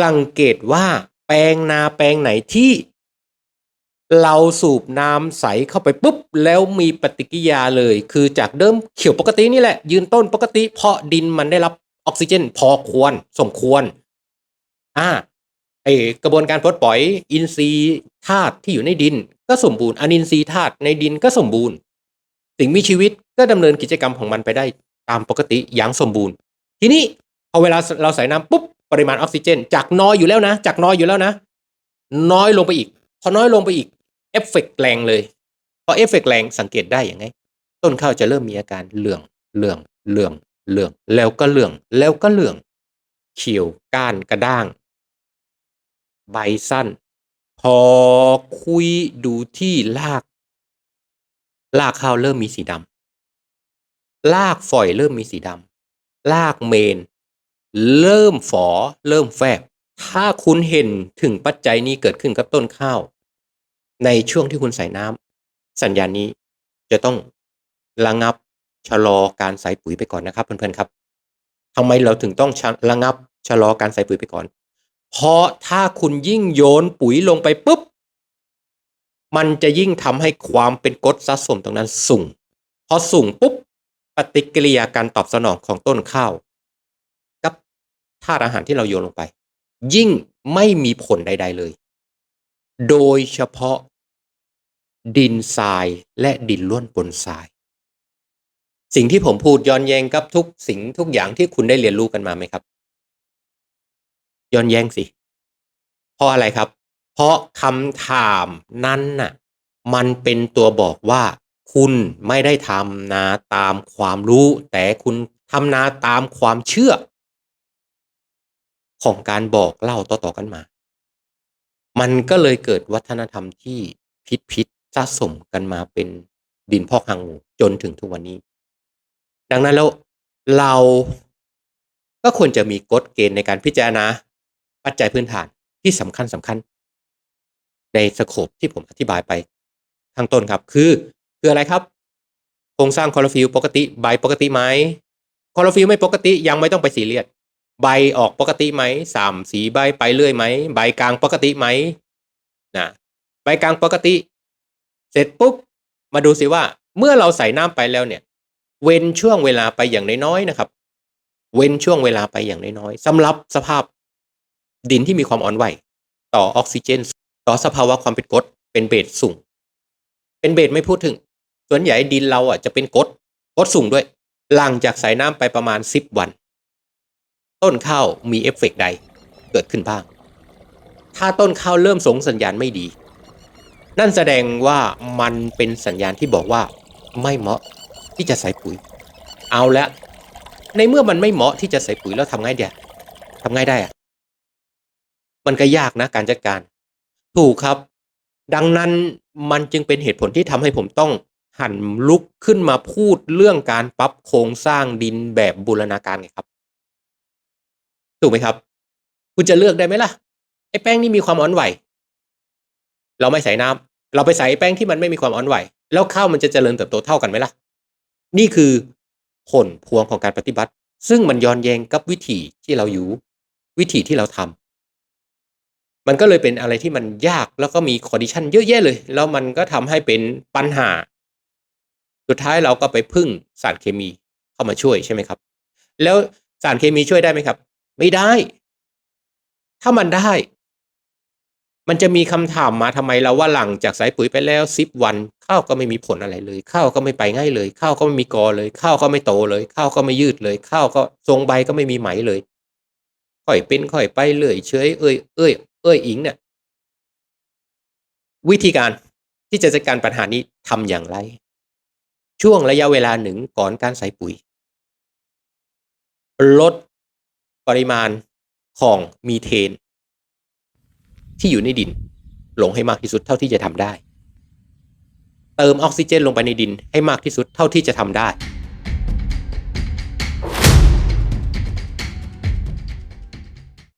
สังเกตว่าแปลงนาแปลงไหนที่ เราสูบน้ำใสเข้าไปปุ๊บ แล้วมีปฏิกิยาเลย คือจากเดิมเขียวปกตินี่แหละ ยืนต้นปกติ เพราะดินมันได้รับออกซิเจน พอควรสมควร อ่าไอกระบวนการปลดปล่อย อินทรีย์ธาตุที่อยู่ในดิน ก็สมบูรณ์อนินทรีย์ธาตุในดินก็สมบูรณ์ สิ่งมีชีวิตก็ดำเนินกิจกรรมของมันไปได้ตามปกติอย่างสมบูรณ์ ทีนี้พอเวลาเราใส่น้ำปุ๊บ ปริมาณออกซิเจน จากน้อยอยู่แล้วนะ จากน้อยอยู่แล้วนะ น้อยลงไปอีก พอน้อยลงไปอีกเอฟเฟกต์แรงเลยพอเอฟเฟกต์แรงสังเกตได้อย่างไง ต้นข้าวจะเริ่มมีอาการเหลืองเหลืองเหลืองเหลือง แล้วก็เหลืองแล้วก็เหลืองเขียวก้านกระด้าง ใบสั้น พอคุยดูที่รากรากข้าวเริ่มมีสีดำรากฝอยเริ่มมีสีดำรากเมน เริ่มฝอเริ่มแฟบ ถ้าคุณเห็นถึงปัจจัยนี้เกิดขึ้นกับต้นข้าว ในช่วงที่คุณใส่น้ำสัญญาณนี้จะต้องระงับชะลอการใส่ปุ๋ยไปก่อนนะครับเพื่อนๆครับทำไมเราถึงต้องระงับชะลอการใส่ปุ๋ยไปก่อน เพราะถ้าคุณยิ่งโยนปุ๋ยลงไปปุ๊บ มันจะยิ่งทำให้ความเป็นกรดสะสมตรงนั้นสูงพอสูงปุ๊บปฏิกิริยาการตอบสนองของต้นข้าว ธาตุอาหารที่เราโยนลงไป ยิ่งไม่มีผลใด ๆเลย โดยเฉพาะ ดินทรายและดินล้วนปนทราย สิ่งที่ผมพูดย้อนแย้งกับทุกสิ่งทุกอย่างที่คุณได้เรียนรู้กันมาไหมครับ ย้อนแย้งสิเพราะอะไรครับ เพราะคำถามนั้นน่ะ มันเป็นตัวบอกว่าคุณไม่ได้ทำนาตามความรู้ แต่คุณทำนาตามความเชื่อ ของการบอกเล่าต่อๆกันมา มันก็เลยเกิดวัฒนธรรมที่พิษพิษสะสมกันมาเป็นดินพอกหางหมูจนถึงทุกวันนี้ ดังนั้นแล้วเราก็ควรจะมีกฎเกณฑ์ในการพิจารณาปัจจัยพื้นฐานที่สำคัญสำคัญ ในสโคปที่ผมอธิบายไปข้างต้นครับ คือคืออะไรครับ โครงสร้างคลอโรฟิลปกติใบปกติไหมคลอโรฟิลไม่ปกติยังไม่ต้องไปซีเรียส ใบออกปกติไหมสามสีใบไปเรื่อยไหมใบกลางปกติไหมนะใบกลางปกติ เสร็จปุ๊บมาดูสิว่าเมื่อเราใส่น้ำไปแล้วเนี่ย เว้นช่วงเวลาไปอย่างน้อยๆนะครับ เว้นช่วงเวลาไปอย่างน้อยๆสำหรับสภาพดินที่มีความอ่อนไหว ต่อออกซิเจน ต่อสภาวะความเป็นกรดเป็นเบสสูง เป็นเบสไม่พูดถึง ส่วนใหญ่ดินเราอะจะเป็นกรดกรดสูงด้วย หลังจากใส่น้ำไปประมาณสิบวัน ต้นข้าวมีเอฟเฟกต์ใดเกิดขึ้นบ้าง ถ้าต้นข้าวเริ่มส่งสัญญาณไม่ดี นั่นแสดงว่ามันเป็นสัญญาณที่บอกว่า ไม่เหมาะที่จะใส่ปุ๋ย เอาละในเมื่อมันไม่เหมาะที่จะใส่ปุ๋ยแล้วทำไงเดียทำไงได้อะมันก็ยากนะการจัดการ ถูกครับ ดังนั้นมันจึงเป็นเหตุผลที่ทำให้ผมต้องหันลุกขึ้นมาพูดเรื่องการปรับโครงสร้างดินแบบบูรณาการไงครับ ถูกไหมครับ คุณจะเลือกได้ไหมล่ะไอ้แป้งนี่มีความอ่อนไหว เราไม่ใส่น้ำเราไปใส่แป้งที่มันไม่มีความอ่อนไหว แล้วข้าวมันจะเจริญเติบโตเท่ากันไหมล่ะ นี่คือผลพวงของการปฏิบัติ ซึ่งมันย้อนแย้งกับวิธีที่เราอยู่ วิธีที่เราทำมันก็เลยเป็นอะไรที่มันยากแล้วก็มีคอดิชันเยอะแยะเลย แล้วมันก็ทำให้เป็นปัญหา สุดท้ายเราก็ไปพึ่งสารเคมีเข้ามาช่วยใช่ไหมครับ แล้วสารเคมีช่วยได้ไหมครับ ไม่ได้ ถ้ามันได้ มันจะมีคำถามมาทำไมเราว่าหลังจากใส่ปุ๋ยไปแล้วสิบวันข้าวก็ไม่มีผลอะไรเลยข้าวก็ไม่ไปง่ายเลยข้าวก็ไม่มีกอเลยข้าวก็ไม่โตเลยข้าวก็ไม่ยืดเลยข้าวก็ทรงใบก็ไม่มีไหมเลยค่อยเป็นค่อยไปเรื่อยเฉยเอ้ยเอ้ยเอ้ยอิงเนี่ยวิธีการที่จะจัดการปัญหานี้ทำอย่างไร ช่วงระยะเวลาหนึ่งก่อนการใส่ปุ๋ย ลด ปริมาณของมีเทน ที่อยู่ในดิน ลงให้มากที่สุดเท่าที่จะทำได้ เติมออกซิเจนลงไปในดินให้มากที่สุดเท่าที่จะทำได้